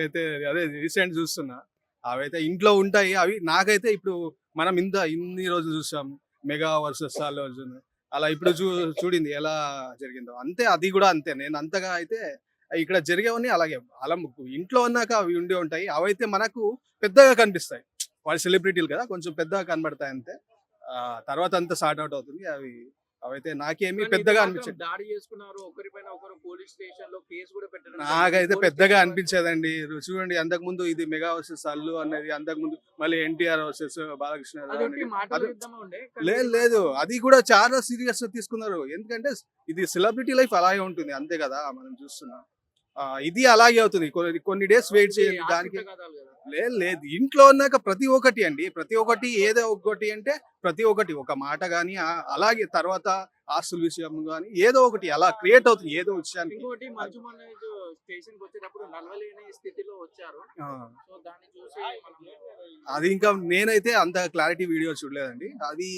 అయితే అదే రీసెంట్ చూస్తున్నా. అవైతే ఇంట్లో ఉంటాయి. అవి నాకైతే ఇప్పుడు మనం ఇంత ఇన్ని రోజులు చూసాం. Mega versus Allu Arjun. అలా ఇప్పుడు చూ చూడింది. ఎలా జరిగిందో. అంతే అది కూడా అంతే. నేను అంతగా అయితే ఇక్కడ జరిగేవన్నీ అలాగే. అలా ఇంట్లో ఉన్నాక అవి ఉండి ఉంటాయి. అవైతే మనకు పెద్దగా కనిపిస్తాయి. వాళ్ళు సెలబ్రిటీలు కదా. కొంచెం పెద్దగా కనబడతాయి అంతే తర్వాత అంతా సార్ట్ అవుట్ అవుతుంది. అవి అవైతే నాకేమీ పెద్దగా అనిపించదు దాడి చేసుకున్నారు ఒకరిపైన ఒకరు పోలీస్ స్టేషన్లో కేసు కూడా పెట్టడం నాకైతే. పెద్దగా అనిపించేదండి. చూడండి అంతకు ముందు ఇది మెగా వర్సెస్ అల్లు అనేది అంతకు ముందు మళ్ళీ ఎన్టీఆర్ వర్సెస్ బాలకృష్ణ లేదు లేదు. అది కూడా చాలా సీరియస్ తీసుకున్నారు. ఎందుకంటే ఇది సెలబ్రిటీ లైఫ్ అలాగే ఉంటుంది. అంతే కదా మనం చూస్తున్నాం. ఇది అలాగే అవుతుంది. కొన్ని కొన్ని డేస్ వెయిట్ చేయండి. దానికి. లేదు లేదు. ఇంట్లో ఉన్నాక ప్రతి ఒక్కటి అండి. ప్రతి ఒక్కటి ఏదో ఒకటి అంటే ప్రతి ఒక్కటి. ఒక మాట కానీ అలాగే తర్వాత ఆస్తుల విషయం కానీ ఏదో ఒకటి అలా క్రియేట్ అవుతుంది. ఏదో విషయానికి. మనం అది ఇంకా నేనైతే అంత క్లారిటీ వీడియో చూడలేదండి. అది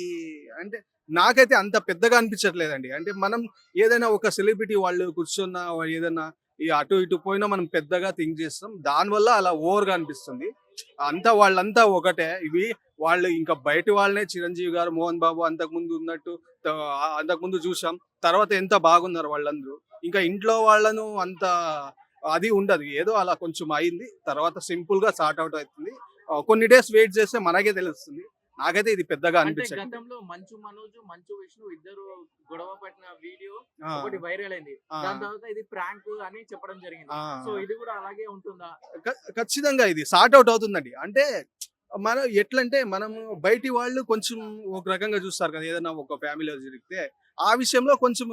అంటే నాకైతే అంత పెద్దగా అనిపించట్లేదండి. అంటే మనం ఏదైనా ఒక సెలబ్రిటీ వాళ్ళు కూర్చున్న ఏదైనా ఈ అటు ఇటు పోయినా మనం పెద్దగా థింక్ చేస్తాం. దానివల్ల అలా ఓవర్గా అనిపిస్తుంది. అంతా వాళ్ళంతా ఒకటే. ఇవి వాళ్ళు ఇంకా బయట వాళ్ళనే చిరంజీవి గారు మోహన్ బాబు అంతకుముందు ఉన్నట్టు అంతకుముందు చూసాం. తర్వాత ఎంత బాగున్నారు వాళ్ళందరూ. ఇంకా ఇంట్లో వాళ్ళను అంత అది ఉండదు. ఏదో అలా కొంచెం అయింది. తర్వాత సింపుల్గా సార్ట్ అవుట్ అవుతుంది. కొన్ని డేస్ వెయిట్ చేస్తే మనకే తెలుస్తుంది. నాకైతే ఇది పెద్దగా అనిపించదు. గతంలో మంచు మనోజ్ మంచు విష్ణు ఇద్దరు గొడవ వీడియో ఒకటి వైరల్ అయింది. దాని తర్వాత ఇది ప్రాంక్ అని చెప్పడం జరిగింది. సో ఇది కూడా అలాగే ఉంటుందా? ఖచ్చితంగా ఇది సార్ట్ అవుట్ అవుతుందండి. అంటే మనం ఎట్లంటే మనము బయటి వాళ్ళు కొంచెం ఒక రకంగా చూస్తారు కదా ఏదైనా ఒక ఫ్యామిలీలో జరిగితే ఆ విషయంలో కొంచెం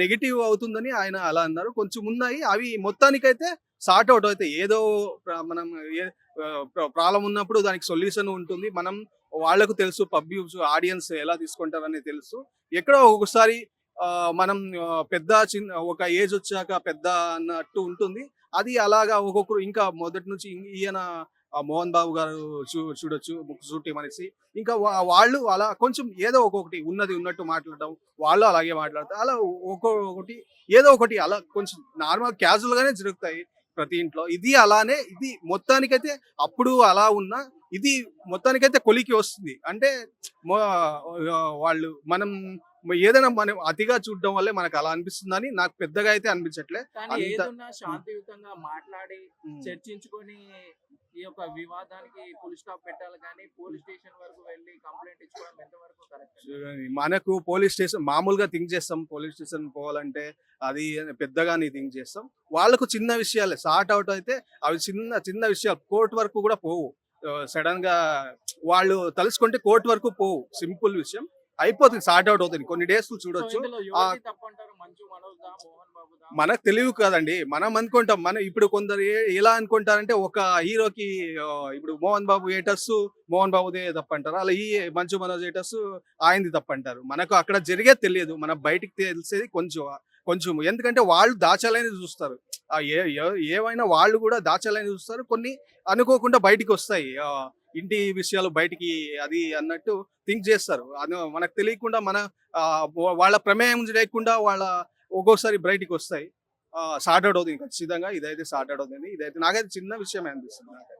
నెగిటివ్ అవుతుందని ఆయన అలా అన్నారు. కొంచెం ఉన్నాయి. అవి మొత్తానికైతే సార్ట్ అవుట్ అవుతాయి ఏదో మనం ప్రాబ్లం ఉన్నప్పుడు దానికి సొల్యూషన్ ఉంటుంది. మనం వాళ్ళకు తెలుసు పబ్లిక్ ఆడియన్స్ ఎలా తీసుకుంటారని తెలుసు. ఎక్కడో ఒకసారి మనం పెద్ద చిన్న ఒక ఏజ్ వచ్చాక పెద్ద అన్నట్టు ఉంటుంది. అది అలాగా ఒక్కొక్కరు ఇంకా మొదటి నుంచి ఈయన మోహన్ బాబు గారు చూ చూడొచ్చు సూటి మనిషి ఇంకా వాళ్ళు అలా కొంచెం ఏదో ఒక్కొక్కటి ఉన్నది ఉన్నట్టు మాట్లాడటం వాళ్ళు అలాగే మాట్లాడతారు. అలా ఒక్కొక్కటి ఏదో ఒకటి అలా కొంచెం నార్మల్ క్యాజువల్ గానే జరుగుతాయి ప్రతి ఇంట్లో. ఇది అలానే ఇది మొత్తానికైతే అప్పుడు అలా ఉన్నా ఇది మొత్తానికైతే కొలికి వస్తుంది. అంటే వాళ్ళు మనం ఏదైనా మనం అతిగా చూడడం వల్లే మనకు అలా అనిపిస్తుందని నాకు పెద్దగా అయితే అనిపించట్లే. శాంతియుతంగా మాట్లాడి చర్చించుకొని ఈ యొక్క వివాదానికి ఫుల్ స్టాప్ పెట్టాలి కానీ పోలీస్ స్టేషన్ వరకు వెళ్ళి కంప్లైంట్ ఇచ్చుకోవడం ఎంతవరకు కరెక్ట్ చూడండి, మనకు పోలీస్ స్టేషన్ మామూలుగా థింక్ చేస్తాం. పోలీస్ స్టేషన్ పోవాలంటే అది పెద్దగానే థింక్ చేస్తాం. వాళ్ళకు చిన్న విషయాలే. సార్ట్ అవుట్ అయితే అవి చిన్న చిన్న విషయాలు. కోర్టు వరకు కూడా పోవు. సడన్గా వాళ్ళు తలుచుకుంటే కోర్టు వరకు పోవు. సింపుల్ విషయం. అయిపోతుంది సార్ట్ అవుట్ అవుతుంది. కొన్ని డేస్ చూడొచ్చు. మనకు తెలివి కాదండి. మనం అనుకుంటాం. మనం ఇప్పుడు కొందరు ఎలా అనుకుంటారంటే ఒక హీరోకి ఇప్పుడు మోహన్ బాబు ఏటర్స్ మోహన్ బాబుదే తప్పంటారు? అలా ఈ మంచు మనోజ్ ఏటర్స్ ఆయనది తప్పంటారు. మనకు అక్కడ జరిగేది తెలియదు. మన బయటికి తెలిసేది కొంచెం కొంచెం ఎందుకంటే వాళ్ళు దాచాలని చూస్తారు. ఏవైనా వాళ్ళు కూడా దాచాలని చూస్తారు. కొన్ని అనుకోకుండా బయటికి వస్తాయి. ఇంటి విషయాలు బయటికి అది అన్నట్టు థింక్ చేస్తారు. అది మనకు తెలియకుండా మన వాళ్ళ ప్రమేయం లేకుండా వాళ్ళ ఒక్కోసారి బయటికి వస్తాయి. సార్ట్ అవుట్ అవుతుంది ఖచ్చితంగా ఇదైతే సార్ట్ అవుట్ అవుతుంది ఇదైతే నాకైతే చిన్న విషయమే అనిపిస్తుంది నాకు.